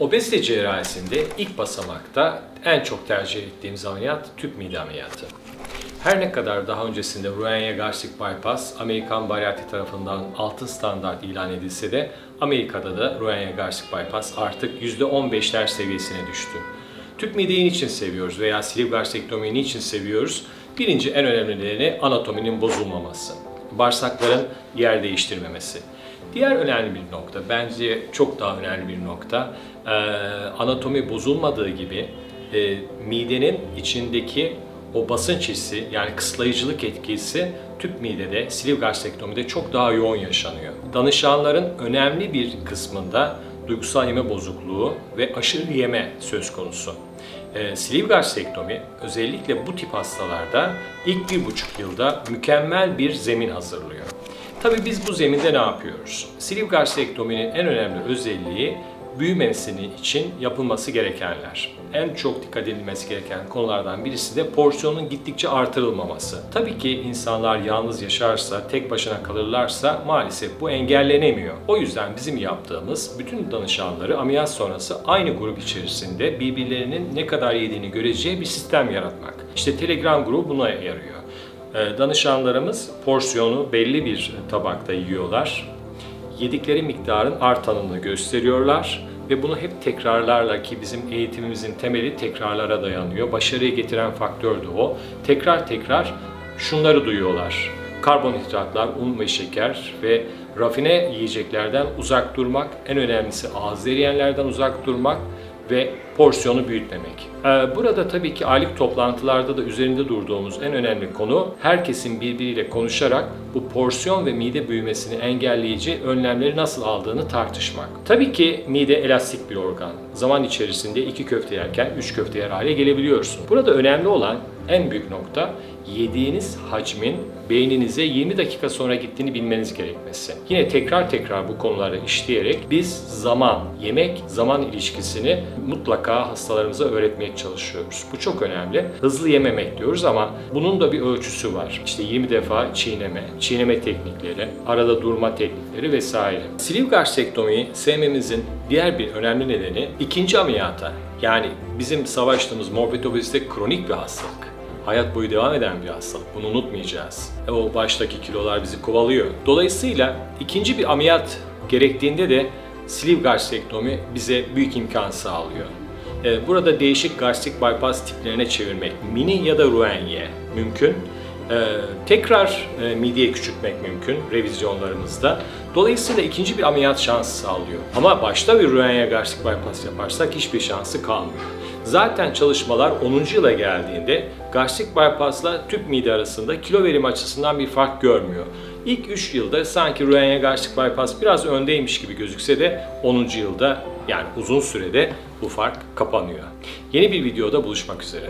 Obezite cerrahisinde ilk basamakta en çok tercih ettiğimiz ameliyat tüp mide ameliyatı. Her ne kadar daha öncesinde Roentgen Gastric Bypass Amerikan Bariatri tarafından altın standart ilan edilse de Amerika'da da Roentgen Gastric Bypass artık %15'ler seviyesine düştü. Tüp mideyi niçin seviyoruz veya sleeve gastrektomiyi niçin seviyoruz? Birinci en önemli nedeni anatominin bozulmaması. Bağırsakların yer değiştirmemesi. Diğer önemli bir nokta, bence çok daha önemli bir nokta, e, anatomi bozulmadığı gibi e, midenin içindeki o basınç hissi yani kısıtlayıcılık etkisi tüp midede, sleeve gastrektomide çok daha yoğun yaşanıyor. Danışanların önemli bir kısmında duygusal yeme bozukluğu ve aşırı yeme söz konusu. E, sleeve gastrektomi özellikle bu tip hastalarda ilk bir buçuk yılda mükemmel bir zemin hazırlıyor. Tabii biz bu zeminde ne yapıyoruz? Sleeve gastrektominin en önemli özelliği büyümesini için yapılması gerekenler. En çok dikkat edilmesi gereken konulardan birisi de porsiyonun gittikçe artırılmaması. Tabii ki insanlar yalnız yaşarsa, tek başına kalırlarsa maalesef bu engellenemiyor. O yüzden bizim yaptığımız bütün danışanları ameliyat sonrası aynı grup içerisinde birbirlerinin ne kadar yediğini göreceği bir sistem yaratmak. İşte Telegram grubu buna yarıyor. Ee, Danışanlarımız porsiyonu belli bir tabakta yiyorlar. Yedikleri miktarın artanını gösteriyorlar ve bunu hep tekrarlarla ki bizim eğitimimizin temeli tekrarlara dayanıyor. Başarıya getiren faktör de o. Tekrar tekrar şunları duyuyorlar. Karbonhidratlar, un ve şeker ve rafine yiyeceklerden uzak durmak, en önemlisi ağız eriyenlerden uzak durmak ve porsiyonu büyütmemek. Ee, Burada tabii ki aylık toplantılarda da üzerinde durduğumuz en önemli konu herkesin birbiriyle konuşarak bu porsiyon ve mide büyümesini engelleyici önlemleri nasıl aldığını tartışmak. Tabii ki mide elastik bir organ. Zaman içerisinde iki köfte yerken üç köfte yer hale gelebiliyorsun. Burada önemli olan en büyük nokta yediğiniz hacmin beyninize 20 dakika sonra gittiğini bilmeniz gerekmesi. Yine tekrar tekrar bu konuları işleyerek biz zaman, yemek, zaman ilişkisini mutlaka hastalarımıza öğretmeye çalışıyoruz. Bu çok önemli. Hızlı yememek diyoruz ama bunun da bir ölçüsü var. İşte 20 defa çiğneme, çiğneme teknikleri, arada durma teknikleri vesaire. Sleeve gastrektomiyi sevmemizin diğer bir önemli nedeni ikinci ameliyata yani bizim savaştığımız morbid obezite kronik bir hastalık hayat boyu devam eden bir hastalık. Bunu unutmayacağız. E, o baştaki kilolar bizi kovalıyor. Dolayısıyla ikinci bir ameliyat gerektiğinde de sleeve gastrektomi bize büyük imkan sağlıyor. E, Burada değişik gastrik bypass tiplerine çevirmek, mini ya da Roentgen mümkün. E, tekrar mideye küçültmek mümkün revizyonlarımızda. Dolayısıyla ikinci bir ameliyat şansı sağlıyor. Ama başta bir Roentgen gastrik bypass yaparsak hiçbir şansı kalmıyor. Zaten çalışmalar 10. yıla geldiğinde gastrik bypassla tüp mide arasında kilo verimi açısından bir fark görmüyor. İlk 3 yılda sanki Roentgen gastrik bypass biraz öndeymiş gibi gözükse de 10. yılda yani uzun sürede bu fark kapanıyor. Yeni bir videoda buluşmak üzere.